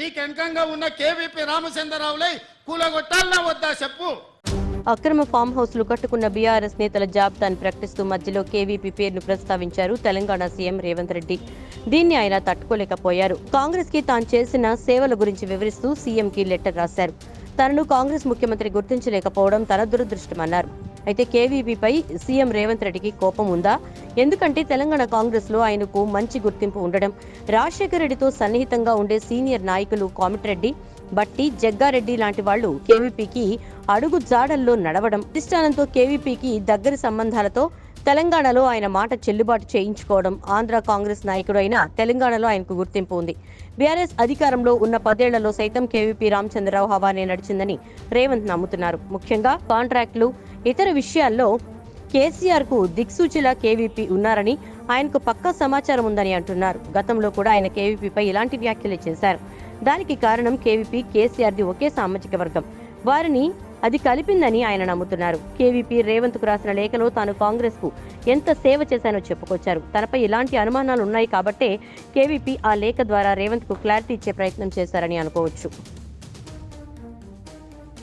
నీకు ఉన్న కేవీపీ రామచంద్రరావులై కూలగొట్టాలన్నా వద్దా చెప్పు. అక్రమ ఫామ్ హౌస్లు కట్టుకున్న బీఆర్ఎస్ నేతల జాబితాను ప్రకటిస్తూ మధ్యలో కేవీపీ పేరును ప్రస్తావించారు తెలంగాణ సీఎం రేవంత్ రెడ్డి. దీన్ని ఆయన తట్టుకోలేకపోయారు. కాంగ్రెస్కి తాను చేసిన సేవల గురించి వివరిస్తూ సీఎం కి లెటర్ రాశారు. తనను కాంగ్రెస్ ముఖ్యమంత్రి గుర్తించలేకపోవడం తన దురదృష్టమన్నారు. అయితే కేవీపీపై సీఎం రేవంత్ రెడ్డికి కోపం ఉందా? ఎందుకంటే తెలంగాణ కాంగ్రెస్లో ఆయనకు మంచి గుర్తింపు ఉండడం. రాజశేఖర రెడ్డితో సన్నిహితంగా ఉండే సీనియర్ నాయకులు కోమటిరెడ్డి బట్టి జగ్గారెడ్డి లాంటి వాళ్ళు కేవీపీకి అడుగు జాడల్లో నడవడం. అధిష్టానంతో కేవీపీకి దగ్గరి సంబంధాలతో తెలంగాణలో ఆయన మాట చెల్లుబాటు చేయించుకోవడం ఆంధ్ర కాంగ్రెస్ నాయకుడు అయిన తెలంగాణలో ఆయనకు గుర్తింపు ఉంది. బీఆర్ఎస్ అధికారంలో ఉన్న పదేళ్ళలో సైతం కేవీపీ రామచంద్రరావు హవానే నడిచిందని రేవంత్ నమ్ముతున్నారు. ముఖ్యంగా కాంట్రాక్టులు ఇతర విషయాల్లో కేసీఆర్కు దిక్సూచిలా కేవీపీ ఉన్నారని ఆయనకు పక్కా సమాచారం ఉందని అంటున్నారు. గతంలో కూడా ఆయన కేవీపీపై ఇలాంటి వ్యాఖ్యలు చేశారు. దానికి కారణం కేవీపీ కేసీఆర్ది ఒకే సామాజిక వర్గం. వారిని అది కలిపిందని ఆయన నమ్ముతున్నారు. కేవీపీ రేవంత్కు రాసిన లేఖలో తాను కాంగ్రెస్కు ఎంత సేవ చేశానో చెప్పుకొచ్చారు. తనపై ఇలాంటి అనుమానాలు ఉన్నాయి కాబట్టే కేవీపీ ఆ లేఖ ద్వారా రేవంత్కు క్లారిటీ ఇచ్చే ప్రయత్నం చేశారని అనుకోవచ్చు.